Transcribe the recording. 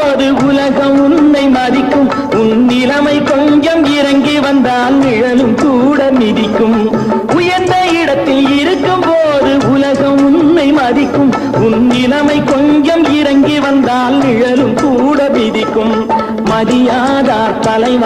இருக்கும் போது உலகம் உன்னை மதிக்கும். உன் நிலைமை கொஞ்சம் இறங்கி வந்தால் நிழலும் கூட மிதிக்கும். உயர்ந்த இடத்தில் இருக்கும் போது உலகம் உன்னை மதிக்கும். உன் நிலைமை கொஞ்சம் இறங்கி வந்தால் நிழலும் கூட மிதிக்கும். மதியாதார் தலை